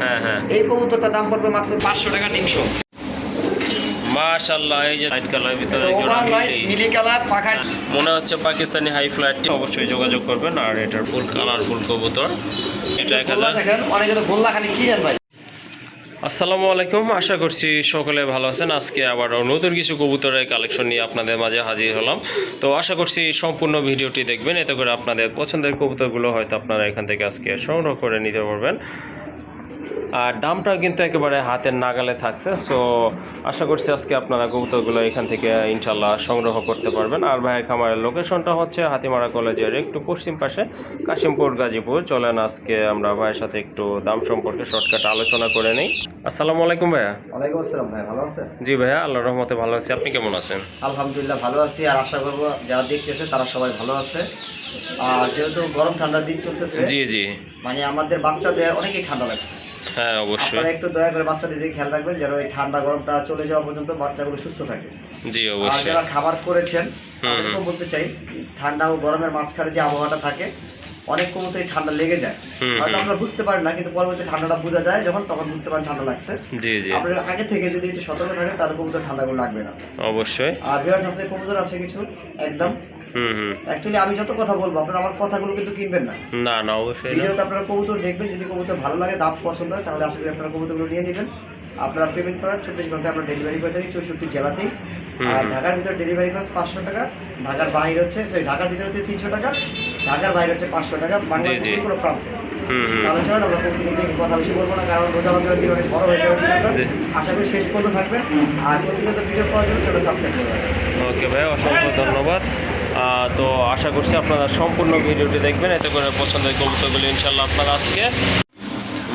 হ্যাঁ হ্যাঁ। এই কবুতরটা দাম পড়বে মাত্র পাঁচশো টাকা তিনশো। মাশাআল্লাহ এই যে লাইট কালারের ভিতরে একজন ওভার লাইট মিলি। মিলি কালার পাখা মনে হচ্ছে পাকিস্তানি হাই ফ্লাইটটি অবশ্যই যোগাযোগ করবেন আর এটার ফুল কালারফুল কবুতর। এটা এক গোল্লা হাজার। দেখেন অনেকে তো গোল্লা খালি কিনেন ভাই? আসসালামু আলাইকুম আশা করছি সকলে ভালো আছেন। আজকে আবার নতুন কিছু কবুতরের কালেকশন নিয়ে আপনাদের মাঝে হাজির হলাম। তো আশা করছি সম্পূর্ণ ভিডিওটি দেখবেন এতে করে আপনাদের পছন্দের কবুতরগুলো হয়তো আপনারা এখান থেকে আজকে সংগ্রহ করে নিতে পারবেন। আর দামটা কিন্তু একেবারে হাতের নাগালে থাকছে। সো আশা করছি আজকে আপনারা কবুতরগুলো এখান থেকে ইনশাল্লাহ সংগ্রহ করতে পারবেন। আর ভাইয়ের খামারের লোকেশনটা হচ্ছে হাতিমারা কলেজের একটু পশ্চিম পাশে কাশিমপুর গাজীপুর। চলেন আজকে আমরা ভাইয়ের সাথে একটু দাম সম্পর্কে শর্টকাট আলোচনা করে নিই। আসসালামু আলাইকুম ভাইয়া। ওয়ালাইকুম আসসালাম ভাই ভালো আছেন? জি ভাইয়া আল্লাহ রহমতে ভালো আছি। আপনি কেমন আছেন? আলহামদুলিল্লাহ ভালো আছি। আর আশা করব যারা দেখতেছে তারা সবাই ভালো আছে। আর যেহেতু গরম ঠান্ডার দিন চলতেছে জি জি। মানে আমাদের বাচ্চাদের অনেকই ঠান্ডা লাগছে। হ্যাঁ অবশ্যই। আপনারা একটু দয়া করে বাচ্চাদের দিকে খেয়াল রাখবেন যেন এই ঠান্ডা গরমটা চলে যাওয়া পর্যন্ত বাচ্চাগুলো সুস্থ থাকে। জি আর যারা খাবার করেছেন হুম, বলতে চাই ঠান্ডা ও গরমের মাঝখানে যে আবহাওয়াটা থাকে অনেক কবুতরই ঠান্ডা লেগে যায়। হয়তো আমরা বুঝতে পারি না কিন্তু পরবর্তী ঠান্ডাটা বোঝা যায় যখন তখন বুঝতে পারেন ঠান্ডা লাগছে। জি জি। আপনারা আগে থেকে যদি একটু সতর্ক থাকেন তাহলে কবুতর ঠান্ডাগুলো লাগবে না। অবশ্যই। আর ভিউয়ার্স আছে কবুতর আছে কিছু? একদম। অ্যাকচুয়ালি আমি যত কথা বলব আপনারা আমার কথাগুলো কিন্তু কিনবেন না। না না অবশ্যই ভিডিওতে আপনারা কবুতর দেখবেন যদি কবুতর ভালো লাগে দাম পছন্দ হয় তাহলে আশা করি আপনারা কবুতরগুলো নিয়ে নেবেন। আপনারা পেমেন্ট করার চব্বিশ ঘন্টায় আমরা ডেলিভারি করে থাকি চৌষট্টি জেলাতেই। আর ঢাকার ভিতরে ডেলিভারি খরচ পাঁচশো টাকা ঢাকার বাইরে হচ্ছে সরি ঢাকার ভিতরে হচ্ছে তিনশো টাকা ঢাকার বাইরে হচ্ছে পাঁচশো টাকা বাংলাদেশের। যে কোনো প্রান্তে। তাহলে চলেন আমরা প্রতিদিন দেখি কথা বেশি বলব না কারণ রোজা রমজানের দিন অনেক বড় হয়ে যাবে ভিডিওটা। আশা করি শেষ পর্যন্ত থাকবেন। আর প্রতিনিয়ত ভিডিও পাওয়ার জন্য চ্যানেল সাবস্ক্রাইব করবেন ওকে ভাই অসংখ্য ধন্যবাদ। তো আশা করছি আপনারা সম্পূর্ণ ভিডিওটি দেখবেন। এতে করে পছন্দের কবুতরগুলো ইনশাল্লাহ আপনারা আজকে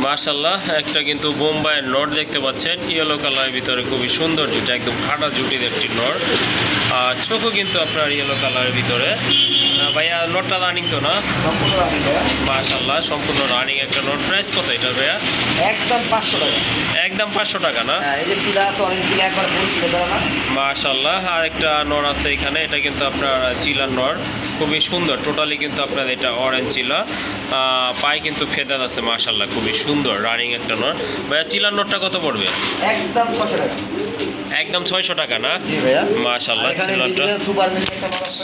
মাশাল্লাহ একটা কিন্তু বোম্বাইয়ের নট দেখতে পাচ্ছেন। ইয়েলো কালারের ভিতরে খুবই সুন্দর জুটি একদম ফাটা জুটির একটি নট আর চোখও কিন্তু আপনার ইয়েলো কালারের ভিতরে। ভাইয়া নটটা রানিং তো না? রাখি সম্পূর্ণ রানিং একটা নোট প্রাইস কত এটা ভাইয়া? একদম পাঁচশো টাকা। একদম পাঁচশো টাকা না? হ্যাঁ, এই যে চিলা আছে অরেঞ্জ চিলা একবার ফুল ছিল তারা না। মাশাল্লাহ আর একটা নর আছে এখানে, এটা কিন্তু আপনার চিলার নর। খুবই সুন্দর, টোটালি কিন্তু আপনার এটা অরেঞ্জ চিলা। পায়ে কিন্তু ফেদার আছে মাশাল্লাহ খুবই সুন্দর রানিং একটা নর। ভাইয়া, চিলার নরটা কত পড়বে? একদম একদম ছয়শো টাকা না? জি ভাইয়া। মাশাল্লাহ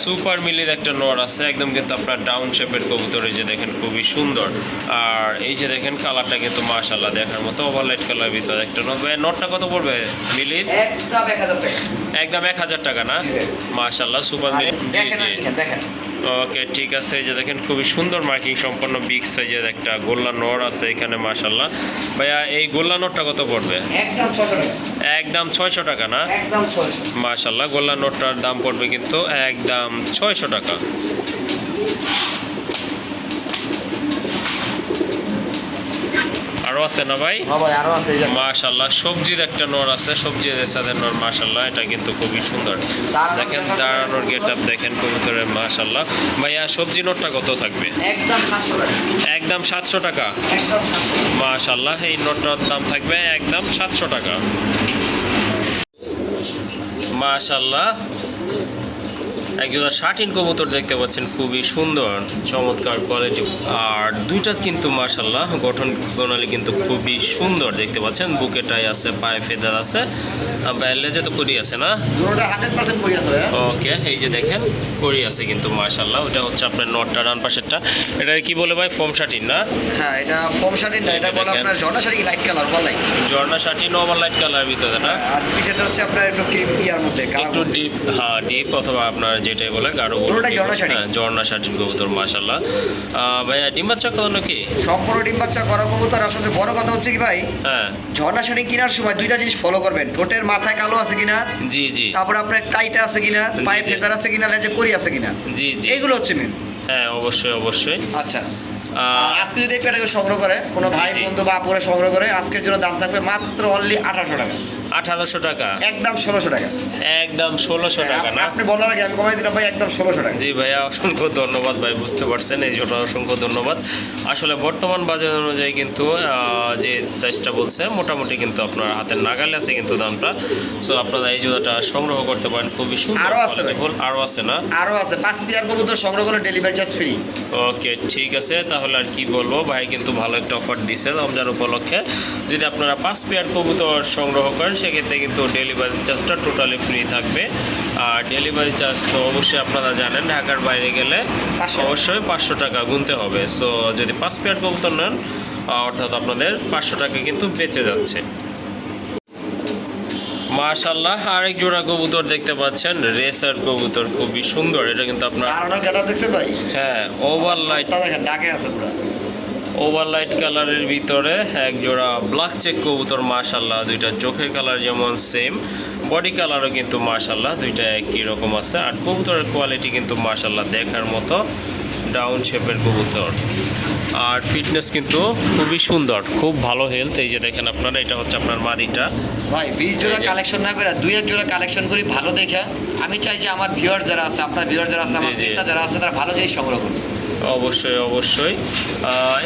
সুপার মিলির একটা নর আছে। একদম কিন্তু আপনার ডাউন শেপের কবুতর এই যে দেখেন খুবই সুন্দর। আর এই যে দেখেন কালারটা কিন্তু মাশাল্লাহ দেখার মতো ওভারলাইট কালার ভিতরে একটা নর। ভাই নটটা কত পড়বে মিলির? একদম এক হাজার টাকা। না? মাশাল্লাহ সুপার মিলি। জি জি। দেখেন, দেখেন। ওকে ঠিক আছে যে দেখেন খুবই সুন্দর মার্কিং সম্পন্ন বিগ সাইজের একটা গোল্লা নর আছে এখানে মাশাল্লাহ ভাইয়া এই গোল্লা নটটা কত পড়বে? একদম ছয়শো টাকা। না? মাসাল্লাহ গোল্লা নোটটার দাম পড়বে কিন্তু একদম ছয়শো টাকা। আছে না ভাই? হ্যাঁ আরও আছে মাশাল্লাহ সবজির একটা নর আছে সবজির এসাদের নর মাশাল্লাহ এটা কিন্তু খুবই সুন্দর। দেখেন দাঁড়ানোর গেট আপ দেখেন কবুতরের মাশাল্লাহ ভাইয়া সবজি নোটটা কত থাকবে? একদম সাতশো টাকা। একদম সাতশো টাকা? মাশাল্লাহ এই নোটটার দাম থাকবে একদম সাতশো টাকা। মাশাল্লাহ একজন শার্টিন কবুতর দেখতে পাচ্ছেন খুবই সুন্দর চমৎকার কোয়ালিটি আর দুইটা কিন্তু মাশাল্লাহ গঠন প্রণালী কিন্তু খুবই সুন্দর দেখতে পাচ্ছেন। বুকেটাই আছে পায়ে ফেদার আছে আর লেজে তো করি আছে না? ওকে এই যে দেখেন করি আছে কিন্তু মাশাল্লাহ ওটা হচ্ছে আপনার নটটা ডান পাশেরটা। এটা কি বলে ভাই ফোম শার্টিন না? হ্যাঁ এটা ফোম শাড়ির না এটা বলে। আপনার ঝর্ণা শাড়ি লাইট কালার বল ঝর্ণা শার্টিন নর্মাল লাইট কালার ভিতরে না? আর পিছনটা হচ্ছে আপনার একটু ক্রিম ইয়ার মধ্যে একটু ডিপ হ্যাঁ ডিপ অথবা আপনার যেটাই বলে গাঢ় ঝর্ণা শাড়ি। হ্যাঁ, কবুতর মাশাল্লাহ ভাইয়া ডিম বাচ্চা কত নাকি সম্পূর্ণ ডিম বাচ্চা করা কবুতর। আসলে বড় কথা হচ্ছে কি ভাই হ্যাঁ। ঝর্ণা শাড়ি কেনার সময় দুইটা জিনিস ফলো করবেন। ঠোঁটের মাথায় কালো আছে কিনা জি জি। তারপরে আপনার টাইটা আছে কিনা পায়ে। ফেদার আছে কিনা লেজে করি আছে কিনা। জি জি। এগুলো হচ্ছে মেন হ্যাঁ অবশ্যই অবশ্যই। আচ্ছা। আজকে যদি এই প্যাটাকে সংগ্রহ করে কোনো ভাই। বন্ধু বা আপুরে সংগ্রহ করে আজকের জন্য দাম থাকবে মাত্র অনলি আঠারোশো টাকা। আঠারোশো টাকা। একদম ষোলোশো টাকা। একদম ষোলোশো টাকা না? আপনি বলার আগে আমি কমাই দিলাম ভাই একদম ষোলোশো টাকা। জি ভাইয়া অসংখ্য ধন্যবাদ ভাই বুঝতে পারছেন এই জন্য অসংখ্য ধন্যবাদ। আসলে বর্তমান বাজার অনুযায়ী কিন্তু যে প্রাইসটা বলছে মোটামুটি কিন্তু আপনার হাতের নাগালে আছে কিন্তু দামটা। সো আপনারা এই জোড়াটা সংগ্রহ করতে পারেন খুবই সুন্দর আরও আছে ভাই। আরও আছে না? আরও আছে পাঁচ পিয়ার কবুতর সংগ্রহ করে ডেলিভারি চার্জ ফ্রি ওকে ঠিক আছে তাহলে আর কি বলব ভাই কিন্তু ভালো একটা অফার দিছে রমজান উপলক্ষে। যদি আপনারা পাঁচ পেয়ার কবুতর সংগ্রহ করেন সেক্ষেত্রে কিন্তু ডেলিভারি চার্জটা টোটালি ফ্রি থাকবে। আর ডেলিভারি চার্জ তো অবশ্যই আপনারা জানেন ঢাকার বাইরে গেলে। অবশ্যই পাঁচশো টাকা গুনতে হবে। সো যদি পাঁচ পেয়ার কবুতর নেন অর্থাৎ আপনাদের পাঁচশো টাকা কিন্তু বেঁচে যাচ্ছে। মাশাল্লাহ আরেক জোড়া কবুতর দেখতে পাচ্ছেন রেসার কবুতর খুবই সুন্দর। এটা কিন্তু আপনার দেখছেন ভাই। হ্যাঁ ওভার লাইট দেখেন ডাকে আছে পুরো। ওভারলাইট কালারের ভিতরে এক জোড়া ব্ল্যাক চেক কবুতর মাশাল্লাহ দুইটা চোখের কালার যেমন সেম বডি কালারও কিন্তু মাশাল্লাহ দুইটা একই রকম আছে। আর কবুতরের কোয়ালিটি কিন্তু মাশাল্লাহ দেখার মতো ডাউন শেপের কবুতর। আর ফিটনেস কিন্তু খুবই সুন্দর খুব ভালো হেলথ এই যে দেখেন আপনারা এটা হচ্ছে আপনার মাদিটা। ভাই বিশ জোড়া কালেকশন না করে দুই এক জোড়া কালেকশন করি ভালো দেখে। আমি চাই যে আমার ভিউয়ার যারা আছে আপনার ভিউয়ার যারা আছে আমার যারা আছে তারা ভালো জিনিস সংগ্রহ করুন অবশ্যই অবশ্যই।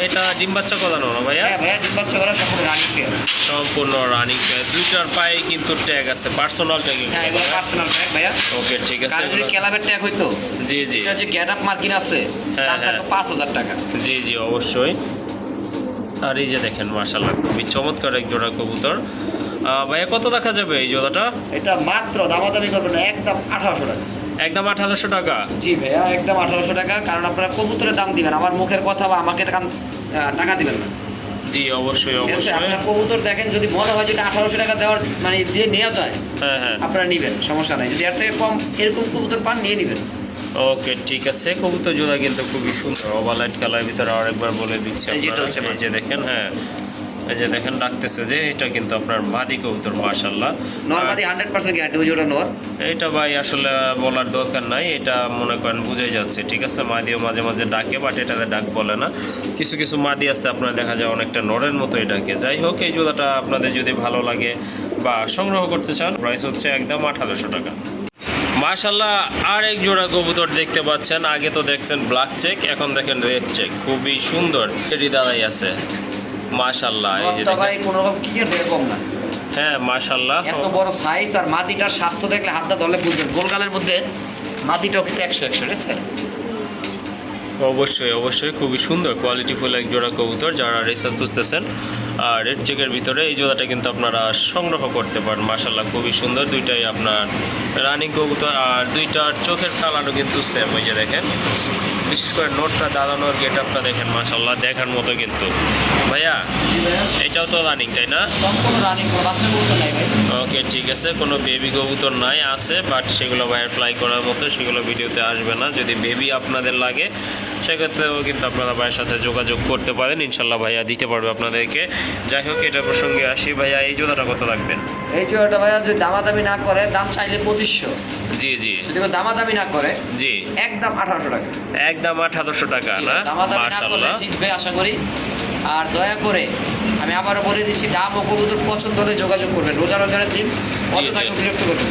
এটা ডিম বাচ্চা করানো না ভাইয়া? হ্যাঁ ভাইয়া ডিম বাচ্চা করা সম্পূর্ণ রানিং পেয়ার সম্পূর্ণ রানিং দুইটার পায়ে কিন্তু ট্যাগ আছে পার্সোনাল ট্যাগিং হ্যাঁ এগুলো পার্সোনাল ট্যাগ ভাইয়া। ওকে ঠিক আছে যদি ক্যালাবের ট্যাগ হইতো জি জি। এটা যে গ্যাট আপ মার্কিন আছে হ্যাঁ, দাম হ্যাঁ। থাকতো পাঁচ হাজার টাকা। জি জি অবশ্যই। আর এই যে দেখেন মার্শাল্লাহ খুবই চমৎকার এক জোড়া কবুতর। ভাইয়া কত দেখা যাবে এই জোড়াটা? এটা মাত্র দামাদামি করবেন না একদম আঠারোশো টাকা। একদম আঠারোশো টাকা। জি ভাইয়া একদম আঠারোশো টাকা। কারণ আপনারা কবুতরের দাম দিবেন আমার মুখের কথা বা আমাকে টাকা- দিবেন না। জি অবশ্যই অবশ্যই। আপনারা কবুতর দেখেন যদি মনে হয় যেটা আঠারোশো টাকা দেওয়ার মানে দিয়ে নেওয়া যায় হ্যাঁ হ্যাঁ। আপনারা নেবেন সমস্যা নাই। যদি এর থেকে কম এরকম কবুতর পান নিয়ে নেবেন। ওকে ঠিক আছে। কবুতর জোড়া কিন্তু খুবই সুন্দর ওভারলাইট কালার ভিতরে আরেকবার বলে দিচ্ছি। এই যে দেখেন হ্যাঁ। এই যে দেখেন ডাকতেছে যে এটা কিন্তু আপনার মাদি কবুতর মার্শাল্লাহ নর্মালি হান্ড্রেড পার্সেন্ট গ্যারান্টি ওই জোড়া নর? এটা ভাই আসলে বলার দরকার নাই এটা মনে করেন বুঝে যাচ্ছে ঠিক আছে? মাদিও মাঝে মাঝে ডাকে বাট এটাতে ডাক বলে না। কিছু কিছু মাদি আছে আপনার দেখা যায় অনেকটা নরের মতোই ডাকে। যাই হোক এই জুতাটা আপনাদের যদি ভালো লাগে বা সংগ্রহ করতে চান প্রাইস হচ্ছে একদম আঠারোশো টাকা। মাশাল্লাহ আর এক জোড়া কবুতর দেখতে পাচ্ছেন। আগে তো দেখছেন ব্ল্যাক চেক এখন দেখেন রেড চেক খুবই সুন্দর। এটি দাঁড়াই আছে। মাশাল্লাহ এই যে ভাই কোনো রকম কি থেকে কম না। হ্যাঁ মাশাল্লাহ এত বড় সাইজ আর মাদিটার স্বাস্থ্য দেখলে হাতটা দলে বুঝবেন গোলগালের মধ্যে মাদিটাও কিন্তু একশো একশো আছে? অবশ্যই অবশ্যই। খুবই সুন্দর কোয়ালিটিফুল এক জোড়া কবুতর যারা রেসার খুঁজতেছেন। আর রেড চেকের ভিতরে এই জোড়াটা কিন্তু আপনারা সংগ্রহ করতে পারেন মাসাল্লাহ খুবই সুন্দর দুইটাই আপনার রানিং কবুতর আর দুইটার চোখের কালারও কিন্তু সেম ওই যে দেখেন। বিশেষ করে নোটটা দাঁড়ানোর গেট আপটা দেখেন মাসাল্লাহ দেখার মতো কিন্তু। ভাইয়া এটাও তো রানিং তাই না? ওকে ঠিক আছে কোনো বেবি কবুতর নাই আছে বাট সেগুলো বাইরে ফ্লাই করার মতো সেগুলো ভিডিওতে আসবে না। যদি বেবি আপনাদের লাগে সেক্ষেত্রেও কিন্তু আপনারা ভাইয়ের সাথে যোগাযোগ করতে পারেন। ইনশাল্লাহ ভাইয়া দিতে পারবে আপনাদেরকে। যাই হোক এটা প্রসঙ্গে আসি। ভাইয়া এই জোড়াটা কত রাখবেন এই ভাইয়া যদি দামাদামি না করে দাম চাইলে পঁচিশশো। জি জি। যদি দামাদামি না করে জি। একদম আঠারোশো টাকা। একদম আঠারোশো টাকা না? দামাদামি না করলে জিতবে আশা করি। আর দয়া করে আমি আবারও বলে দিচ্ছি দাম ও কবুতর পছন্দ হলে যোগাযোগ করবেন। রোজা রমজানের দিন অত তাকে বিরক্ত করবেন।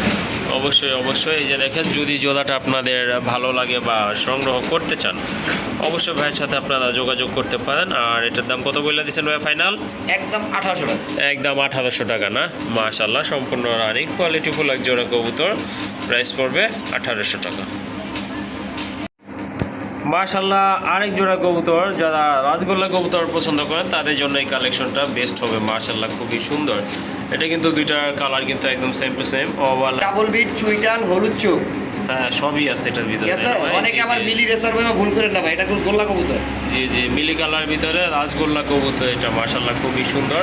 অবশ্যই অবশ্যই। এই যে দেখেন যদি জোড়াটা আপনাদের ভালো লাগে বা সংগ্রহ করতে চান অবশ্যই ভাইয়ের সাথে আপনারা যোগাযোগ করতে পারেন। আর এটার দাম কত বলে দিচ্ছেন ভাই ফাইনাল? একদম আঠারোশো টাকা। একদম আঠারোশো টাকা না? মাশাল্লাহ সম্পূর্ণ রানিং কোয়ালিটি ফুল এক জোড়া কবুতর। প্রাইস পড়বে আঠারোশো টাকা। মাশাল্লাহ আরেক জোড়া কবুতর যারা রাজগোল্লা কবুতর পছন্দ করেন তাদের জন্য এই কালেকশনটা বেস্ট হবে মাশাল্লাহ খুবই সুন্দর। এটা কিন্তু দুইটার কালার কিন্তু একদম same to same oval double bit চুইটাল হলুদ চোখ। হ্যাঁ সবই আছে এটার ভিতরে। ভাই? অনেকে আবার মিলি রেসার ভাবে ভুল করেন না ভাই এটা কোন গোল্লা কবুতর? জি জি মিলি কালার ভিতরে রাজগোল্লা কবুতর এটা মাশাল্লাহ খুবই সুন্দর।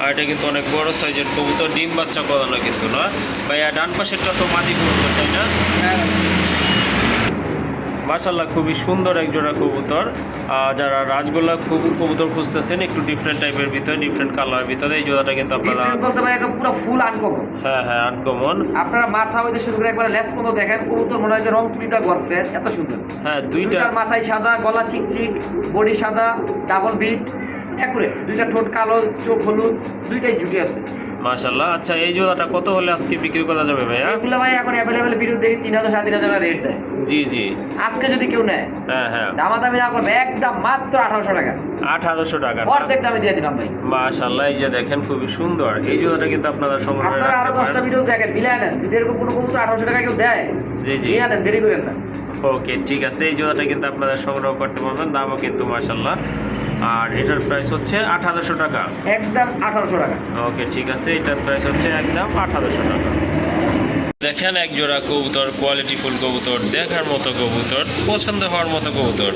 আর এটা কিন্তু অনেক বড় সাইজের কবুতর ডিম বাচ্চা করানো কিন্তু না। ভাইয়া ডান পাশেরটা তো মাদি কবুতর তাই না? মাশাল্লাহ খুবই সুন্দর এক জোড়া কবুতর। যারা রাজগোল্লা খুব কবুতর খুঁজতেছেন একটু ডিফারেন্ট টাইপের ভিতরে ডিফারেন্ট কালার ভিতরে এই জোড়াটা কিন্তু আপনারা বলতে ভাই একদম পুরো ফুল আনকমন হ্যাঁ হ্যাঁ আনকমন আপনারা মাথা হইতে শুরু করে একবার লেস পর্যন্ত দেখেন কবুতর মনে হয় যে রং তুলিটা করছে এত সুন্দর। হ্যাঁ দুইটা দুইটার মাথায় সাদা গলা চিকচিক বডি সাদা ডাবল বিট একুরে দুইটা ঠোঁট কালো চোখ হলুদ দুইটাই জুটি আছে। মাশাল্লাহ আচ্ছা এই জোড়াটা কত হলে আজকে বিক্রি করা যাবে ভাইয়া? এগুলো ভাই এখন অ্যাভেলেবেল ভিডিও দেখি তিন হাজার সাড়ে তিন হাজার রেট দেয়। জি জি। আজকে যদি কেউ নেয় হ্যাঁ হ্যাঁ। দামাদামি না করবে একদম মাত্র আঠারোশো টাকা। আঠারোশো টাকা অর্ধেক দামে দিয়ে দিলাম ভাই। মাশাল্লাহ এই যে দেখেন খুবই সুন্দর। এই জোড়াটা কিন্তু আপনারা সংগ্রহ করে আপনারা আরও রাখতে দশটা পারেন। ভিডিও দেখেন মিলাই নেন যদি এরকম কোনো কবুতর আঠারোশো টাকা কেউ দেয় জি জি। নেন দেরি করেন না। ওকে ঠিক আছে। এই জোড়াটা কিন্তু আপনারা সংগ্রহ করতে পারবেন। দামও কিন্তু মাশাল্লাহ আর এটার প্রাইস হচ্ছে আঠারোশো টাকা। একদম আঠারোশো টাকা। ওকে ঠিক আছে এটার প্রাইস হচ্ছে একদম আঠারোশো টাকা। দেখেন এক জোড়া কবুতর কোয়ালিটি ফুল কবুতর দেখার মতো কবুতর পছন্দ হওয়ার মতো কবুতর।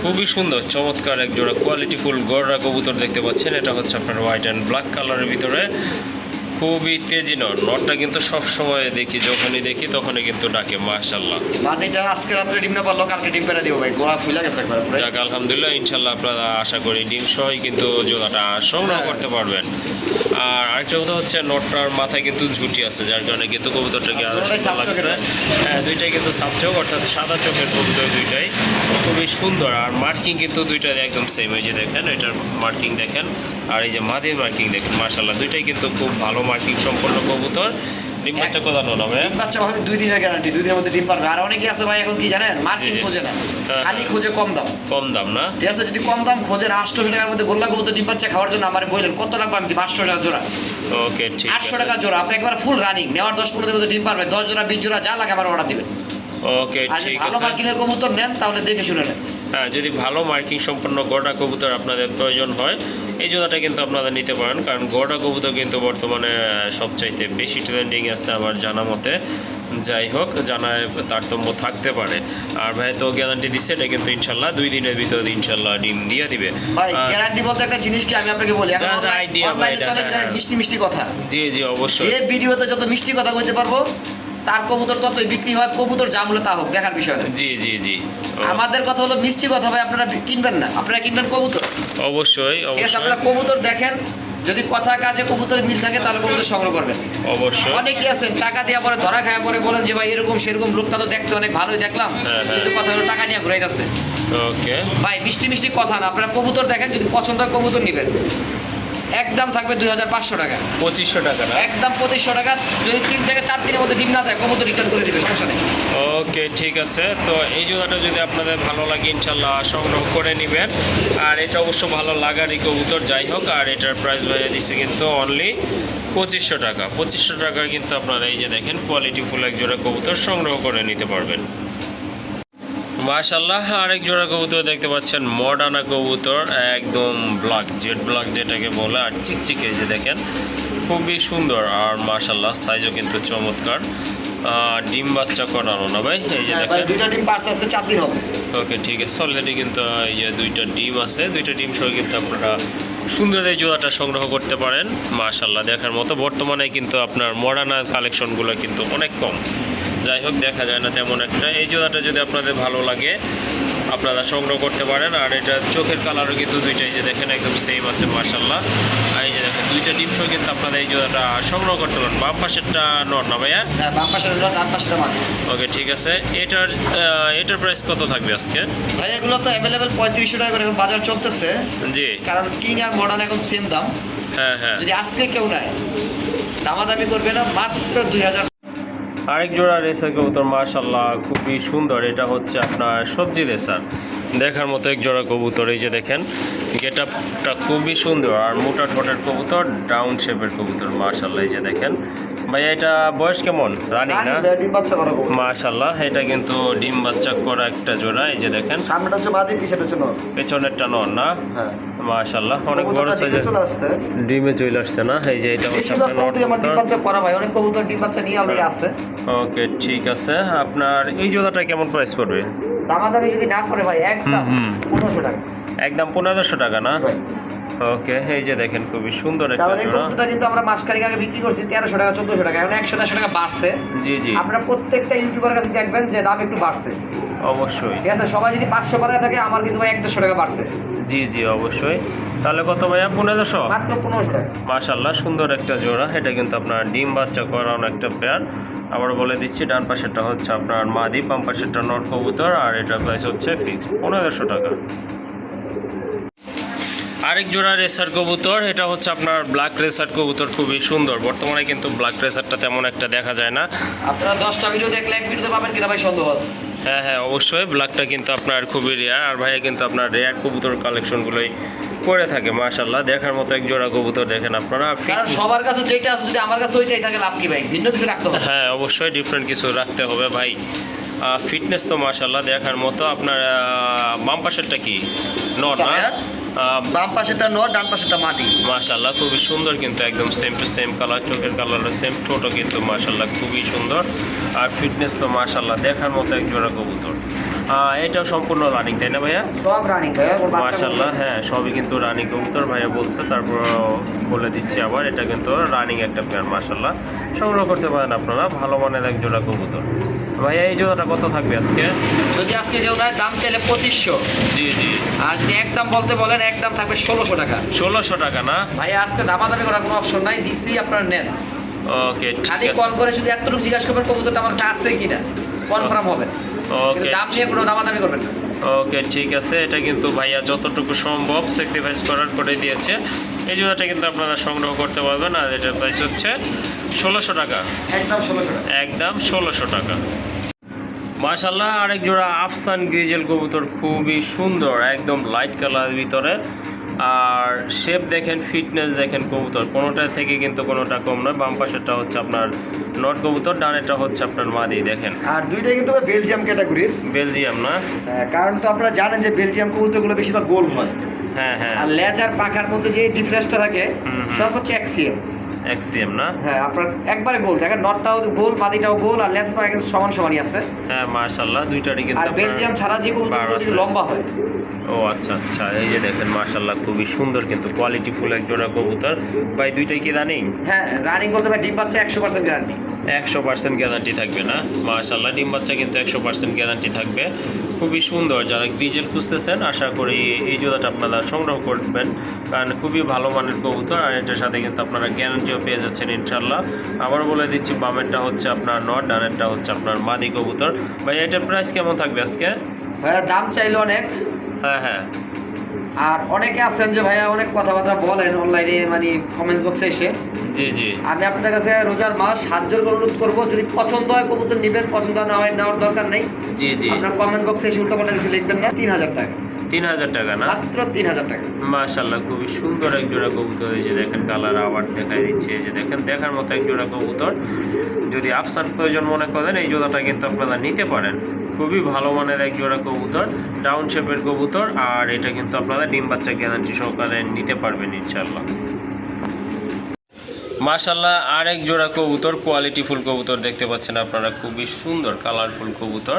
খুবই সুন্দর চমৎকার এক জোড়া কোয়ালিটি ফুল গড়রা কবুতর দেখতে পাচ্ছেন। এটা হচ্ছে আপনার হোয়াইট অ্যান্ড ব্ল্যাক কালারের ভিতরে। খুবই তেজি নট নটটা কিন্তু সব সময় দেখি যখনই দেখি তখনই কিন্তু ডাকে মাশাল্লাহ বাদিটা আজকে রাত্রে ডিম না পারল কালকে ডিম পেরে দিব ভাই গোড়া ফুলে গেছে একবার পুরো। যাক আলহামদুলিল্লাহ ইনশাল্লাহ আপনারা আশা করি ডিম সহই কিন্তু জোড়াটা সংগ্রহ হ্যাঁ। করতে পারবেন। আর আরেকটা কথা হচ্ছে নটটার মাথায় কিন্তু ঝুটি আছে যার কারণে কিন্তু কবুতরটাকে আরও সুন্দর লাগছে। হ্যাঁ দুইটাই কিন্তু সাপ চোখ অর্থাৎ সাদা চোখের কবুতর দুইটাই খুবই সুন্দর। আর মার্কিং কিন্তু দুইটাই একদম সেম এই যে দেখেন এটার মার্কিং দেখেন। আর এই যে মাদির মার্কিং দেখেন মার্শাল্লাহ দুইটাই কিন্তু খুব ভালো মার্কিং সম্পন্ন কবুতর। ডিম বাচ্চা কোথাও না ভাই ডিম বাচ্চা আমাদের দুই দিনের গ্যারান্টি দুই দিনের মধ্যে ডিম পারবে। আর অনেকে আছে ভাই এখন কি জানেন? মার্কিং জি, জি। খোঁজে না। খালি খোঁজে কম দাম। কম দাম না? ঠিক আছে যদি কম দাম খোঁজেন আটশোশো টাকার মধ্যে গোল্লা কবুতর ডিম বাচ্চা খাওয়ার জন্য আমার বললেন কত লাগবে? আমি দিব টাকা জোড়া। ওকে ঠিক আটশো টাকা জোড়া আপনি একবার ফুল রানিং নেওয়ার দশ পনেরো দিনের মধ্যে ডিম পারবে দশ জোড়া বিশ জোড়া যা লাগে আমার অর্ডার দিবেন। ওকে আর যদি ভালো আছে। কবুতর নেন তাহলে দেখে শুনে নেন। হ্যাঁ যদি ভালো মার্কিং সম্পন্ন গোটা কবুতর আপনাদের প্রয়োজন হয় এই জোড়াটা কিন্তু আপনারা নিতে পারেন কারণ গোটা কবুতর কিন্তু বর্তমানে সবচাইতে বেশি ট্রেন্ডিং আছে আমার জানা মতে। যাই হোক জানায় তারতম্য থাকতে পারে। আর ভাই তো গ্যারান্টি দিচ্ছে এটা কিন্তু ইনশাল্লাহ দুই দিনের ভিতরে ইনশাল্লাহ ডিম দিয়ে দিবে। ভাই গ্যারান্টি বলতে একটা জিনিস কি আমি আপনাকে বলি? হ্যাঁ। মিষ্টি মিষ্টি কথা। জি জি অবশ্যই। যে ভিডিওতে যত মিষ্টি কথা বলতে পারব তার কবুতর ততই বিক্রি হয় কবুতর যা মূল্য তা হোক দেখার বিষয় না জি জি জি। আমাদের কথা হলো মিষ্টি কথা ভাই আপনারা কিনবেন না। আপনারা কিনবেন কবুতর? অবশ্যই অবশ্যই। আপনারা কবুতর দেখেন যদি কথা কাজে কবুতরের মিল থাকে তাহলে কবুতর সংগ্রহ করবেন। অবশ্যই। অনেকে আছেন টাকা দেওয়া পরে ধরা খাওয়া পরে বলেন যে ভাই এরকম সেরকম লোকটা তো দেখতে অনেক ভালোই দেখলাম হ্যাঁ, হ্যাঁ। কিন্তু কথা হলো টাকা নিয়ে ঘুরে যাচ্ছে ওকে। ভাই মিষ্টি মিষ্টি কথা না আপনারা কবুতর দেখেন যদি পছন্দ হয় কবুতর নেবেন। একদম থাকবে দুই হাজার পাঁচশো টাকা। পঁচিশশো টাকা একদম পঁচিশশো টাকা যদি তিন থেকে চার দিনের মধ্যে ডিম না দেয় কবুতর রিটার্ন করে দিবে সমস্যা নেই। ওকে ঠিক আছে। তো এই জোড়াটা যদি আপনাদের ভালো লাগে ইনশাল্লাহ সংগ্রহ করে নেবেন। আর এটা অবশ্য ভালো লাগারই কবুতর যাই হোক আর এটার প্রাইস বাইরে দিচ্ছে কিন্তু অনলি পঁচিশশো টাকা। পঁচিশশো টাকা কিন্তু আপনারা এই যে দেখেন কোয়ালিটি ফুল এক জোড়া কবুতর সংগ্রহ করে নিতে পারবেন। মাশাল্লাহ আরেক জোড়া কবুতর দেখতে পাচ্ছেন মডার্না কবুতর একদম ব্ল্যাক জেড ব্ল্যাক যেটাকে বলে আর চিকচিকে যে দেখেন খুবই সুন্দর আর মাশাল্লাহ সাইজও কিন্তু চমৎকার। ডিম বাচ্চা করানো না ভাই? এই যে হ্যাঁ, দেখেন। দুইটা ডিম পার্স আজকে চার দিন হবে। ওকে ঠিক আছে। অলরেডি কিন্তু এই যে দুইটা ডিম আছে দুইটা ডিম সহ কিন্তু আপনারা সুন্দর এই জোড়াটা সংগ্রহ করতে পারেন। মাশাল্লাহ দেখার মতো। বর্তমানে কিন্তু আপনার মডার্না কালেকশনগুলো কিন্তু অনেক কম। যাই হোক দেখা যায় না তেমন একটা। এই জোড়াটা যদি আপনাদের ভালো লাগে আপনারা সংগ্রহ করতে পারেন। আর এটা চোখের কালারও কিন্তু দুইটাই যে দেখেন একদম সেম আছে মাশাল্লাহ আর এই যে দেখেন দুইটা ডিম সহ কিন্তু আপনারা এই জোড়াটা সংগ্রহ করতে পারেন। বাম পাশেরটা নর না ভাইয়া? হ্যাঁ বাম পাশের মাঝে ওকে ঠিক আছে। এটার এটার প্রাইস কত থাকবে আজকে? ভাই এগুলো তো অ্যাভেলেবেল পঁয়ত্রিশশো টাকা করে এখন বাজার চলতেছে। জি। কারণ কিং আর মডার্ন এখন সেম দাম। হ্যাঁ হ্যাঁ। যদি আজকে কেউ নেয় দামাদামি করবে না মাত্র দুই হাজার আরেক জোড়া রেসার কবুতর মাশাল্লাহ খুবই সুন্দর। এটা হচ্ছে আপনার সবজি রেসার। দেখার মতো এক জোড়া কবুতর এই যে দেখেন গেট আপটা খুবই সুন্দর। আর মোটা ঠোঁটের কবুতর ডাউন শেপের কবুতর মাশাল্লাহ এই যে দেখেন। ভাইয়া এটা বয়স কেমন? রানিং না? ডিম বাচ্চা করা কবুতর। মাশাল্লাহ এটা কিন্তু ডিম বাচ্চা করা একটা জোড়া এই যে দেখেন। সামনেটা হচ্ছে বাদি পিছনে হচ্ছে নর। পেছনেরটা নর না? হ্যাঁ। মাশাল্লাহ অনেক বড় সাইজের। ডিমে চলে আসছে না? এই যে এটা হচ্ছে আপনার নর ডিম বাচ্চা করা ভাই অনেক কবুতর ডিম বাচ্চা নিয়ে অলরেডি আছে। ওকে ঠিক আছে। আপনার এই জোড়াটা কেমন প্রাইস পড়বে? দামাদামি যদি না করে ভাই একদম হুম, হুম। পনেরোশো টাকা। একদম পনেরোশো টাকা না? ওকে এই যে দেখেন খুবই সুন্দর একটা জোড়া। কিন্তু আমরা মাসখানিক আগে বিক্রি করছি তেরোশো টাকা চোদ্দশো টাকা। এখন একশো দেড়শো টাকা বাড়ছে। জি জি। আপনারা প্রত্যেকটা ইউটিউবার কাছে দেখবেন যে দাম একটু বাড়ছে। অবশ্যই। ঠিক আছে সবাই যদি পাঁচশো করে থাকে আমার কিন্তু ভাই এক দেড়শো টাকা বাড়ছে। জি জি অবশ্যই। তাহলে কত ভাইয়া? পনেরোশো? মাশাল্লাহ সুন্দর একটা জোড়া। এটা কিন্তু আপনার ডিম বাচ্চা করানো একটা পেয়ার আবার বলে দিচ্ছি ডান পাশেরটা হচ্ছে আপনার মাদি বাম পাশেরটা নট কবুতর আর এটা প্রাইস হচ্ছে ফিক্স পনেরোশো টাকা। আরেক জোড়া রেসার কবুতর এটা হচ্ছে আপনার ব্ল্যাক রেসার কবুতর খুবই সুন্দর। বর্তমানে কিন্তু ব্ল্যাক রেসারটা তেমন একটা দেখা যায় না। আপনারা দশটা ভিডিও দেখলে এক ভিডিওতে পাবেন কিনা ভাই সন্দেহ আছে? হ্যাঁ হ্যাঁ অবশ্যই। ব্ল্যাকটা কিন্তু আপনার খুবই রেয়ার আর ভাইয়া কিন্তু আপনার রেয়ার কবুতর কালেকশনগুলোই করে থাকে মাশাল্লাহ দেখার মতো এক জোড়া কবুতর দেখেন আপনারা। কারণ সবার কাছে যেটা আছে যদি আমার কাছে ওইটাই থাকে লাভ কি ভাই? ভিন্ন কিছু রাখতে হবে। হ্যাঁ অবশ্যই ডিফারেন্ট কিছু রাখতে হবে ভাই। ফিটনেস তো মাশাল্লাহ দেখার মতো। আপনার বাম পাশেরটা কি? নর না? ভাইয়া? বাম পাশেরটা নর ডান পাশেরটা মাটি। মাশাল্লাহ খুবই সুন্দর কিন্তু একদম সেম টু সেম কালার চোখের কালারও সেম ছোটো কিন্তু মাশাল্লাহ খুবই সুন্দর। আর ফিটনেস তো মাশাল্লাহ দেখার মতো এক জোড়া কবুতর। এটাও সম্পূর্ণ রানিং তাই না ভাইয়া? সব রানিং ভাইয়া ওর হ্যাঁ সবই কিন্তু রানিং কবুতর ভাইয়া বলছে তারপর বলে দিচ্ছি আবার এটা কিন্তু রানিং একটা পেয়ার মাশাল্লাহ সংগ্রহ করতে পারেন আপনারা ভালো মানের এক জোড়া কবুতর। ভাইয়া এই জোড়াটা কত থাকবে আজকে? যদি আজকে নেয় দাম চাইলে পঁচিশশো। জি জি। আর যদি একদম বলতে বলেন একদম থাকবে ষোলোশো টাকা। ষোলোশো টাকা না? ভাই আজকে দামাদামি করার কোনো অপশন নাই দিছি আপনার নেন। ওকে খালি কল করে শুধু এতটুকু জিজ্ঞাসা করবেন কবুতরটা আমার কাছে আছে কিনা। কনফার্ম হবে। ওকে দাম নিয়ে কোনো দামাদামি করবেন না। ওকে ঠিক আছে। এটা কিন্তু ভাইয়া যতটুকু সম্ভব স্যাক্রিফাইস করার করে দিয়েছে। এই জোড়াটা কিন্তু আপনারা সংগ্রহ করতে পারবেন আর এটার প্রাইস হচ্ছে ষোলোশো টাকা। একদম ষোলোশো টাকা। একদম ষোলোশো টাকা। মাশাল্লাহ আরেক জোড়া আফসান গ্রিজেল কবুতর খুবই সুন্দর একদম লাইট কালার ভিতরে। আর শেপ দেখেন ফিটনেস দেখেন কবুতর। কোনোটা থেকে কিন্তু কোনোটা কম নয়। বাম পাশেরটা হচ্ছে আপনার নট কবুতর ডানেরটা হচ্ছে আপনার মাদি দেখেন। আর দুইটাই কিন্তু বেলজিয়াম ক্যাটাগরির বেলজিয়াম না? কারণ তো আপনারা জানেন যে বেলজিয়াম কবুতরগুলো বেশিরভাগ গোল হয়। হ্যাঁ হ্যাঁ। আর লেজ আর পাখার মধ্যে যে ডিফারেন্সটা থাকে সব হচ্ছে সর্বোচ্চ এক্সিএম না? হ্যাঁ আপনার একবারে গোল। দেখেন নটটাও গোল মাদিটাও গোল আর লেজ পাখা কিন্তু সমান সমানই আছে। হ্যাঁ মাশাল্লাহ দুইটারই কিন্তু আর বেলজিয়াম ছাড়া যে আছে। লম্বা হয়। ও আচ্ছা আচ্ছা এই যে দেখেন মাশাল্লাহ খুবই সুন্দর কিন্তু কোয়ালিটি ফুল এক জোড়া কবুতর। ভাই দুইটাই কি রানিং হ্যাঁ রানিং বলতে পারে ডিম বাচ্চা একশো পার্সেন্ট গ্যারান্টি একশো পার্সেন্ট গ্যারান্টি থাকবে না? মাশাল্লাহ ডিম বাচ্চা কিন্তু একশো পার্সেন্ট গ্যারান্টি থাকবে। খুবই সুন্দর যারা ডিজেল খুঁজতেছেন আশা করি এই জোড়াটা আপনারা সংগ্রহ করবেন। কারণ খুবই ভালো মানের কবুতর আর এটার সাথে কিন্তু আপনারা গ্যারান্টিও পেয়ে যাচ্ছেন ইনশাল্লাহ আবার বলে দিচ্ছি বামেরটা হচ্ছে আপনার নট ডানেরটা হচ্ছে আপনার মাদি কবুতর। ভাই এটার প্রাইস কেমন থাকবে আজকে? দাম চাইলো অনেক। হ্যাঁ হ্যাঁ। আর অনেকে আছেন যে ভাইয়া অনেক কথাবার্তা বলেন অনলাইনে মানে কমেন্ট বক্সে এসে। জি জি। আমি আপনাদের কাছে রোজার মাস সাত জোর অনুরোধ করব যদি পছন্দ হয় কবুতর নেবেন পছন্দ না হয় নেওয়ার দরকার নেই। জি জি। আপনার কমেন্ট বক্সে এসে উল্টো পাল্টা কিছু লিখবেন না তিন হাজার টাকা। তিন হাজার টাকা না? মাত্র তিন হাজার টাকা। মাশাল্লাহ খুবই সুন্দর এক জোড়া কবুতর এই যে দেখেন কালার আবার দেখাই দিচ্ছে। এই যে দেখেন দেখার মতো এক জোড়া কবুতর। যদি আফসার প্রয়োজন মনে করেন এই জোড়াটা কিন্তু আপনারা নিতে পারেন। খুবই ভালো মানের এক জোড়া কবুতর ডাউন শেপের কবুতর, আর এটা কিন্তু আপনারা ডিম বাচ্চা গ্যারান্টি সহকারে নিতে পারবেন ইনশাল্লাহ মাশাল্লাহ আরেক জোড়া কবুতর কোয়ালিটি ফুল কবুতর দেখতে পাচ্ছেন আপনারা খুবই সুন্দর কালারফুল কবুতর।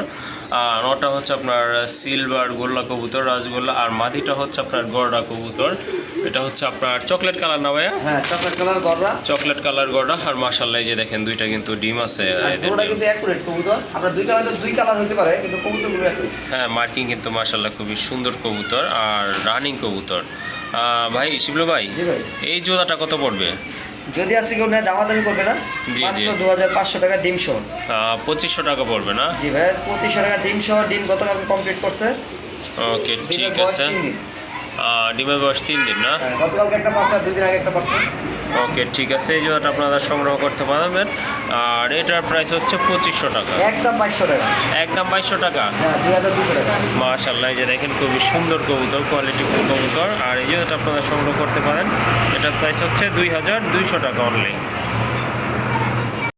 আর ওটা হচ্ছে আপনার সিলভার গোল্লা কবুতর রাজগোল্লা আর মাদিটা হচ্ছে আপনার গড়া কবুতর। এটা হচ্ছে আপনার চকলেট কালার না ভাইয়া? হ্যাঁ চকলেট কালার গররা চকলেট কালার গড়া আর মাশাল্লাহ এই যে দেখেন দুইটা কিন্তু ডিম আছে এদের পুরোটা কিন্তু অ্যাকুরেট কবুতর। আপনার দুই কালার দুই কালার হতে পারে কিন্তু কবুতরগুলো হ্যাঁ মার্কিং কিন্তু মাশাল্লাহ খুবই সুন্দর কবুতর আর রানিং কবুতর। আহ, ভাই শিবলু ভাই। এই জোড়াটা কত পড়বে? যদি আজকে কেউ নেয় দামাদামি করবে না? মাত্র দু হাজার পাঁচশো টাকা ডিম সহ। পঁচিশশো টাকা পড়বে না? জি ভাই পঁচিশশো টাকা ডিম সহ ডিম গতকালকে কমপ্লিট করছে। ওকে ঠিক আছে। ডিমের বয়স তিন দিন না? হ্যাঁ, গতকালকে একটা পার্সেল দুই দিন আগে একটা পার্সেল ওকে ঠিক আছে এই জোড়াটা আপনারা সংগ্রহ করতে পারবেন। আর এটার প্রাইস হচ্ছে পঁচিশশো টাকা। একদম বাইশশো টাকা। একদম বাইশশো টাকা? হ্যাঁ মাশাল্লাহ এই যে দেখেন খুবই সুন্দর কবুতর কোয়ালিটি খুব কবুতর। আর এই জোড়াটা আপনারা সংগ্রহ করতে পারেন এটার প্রাইস হচ্ছে দুই হাজার দুইশো টাকা অনলি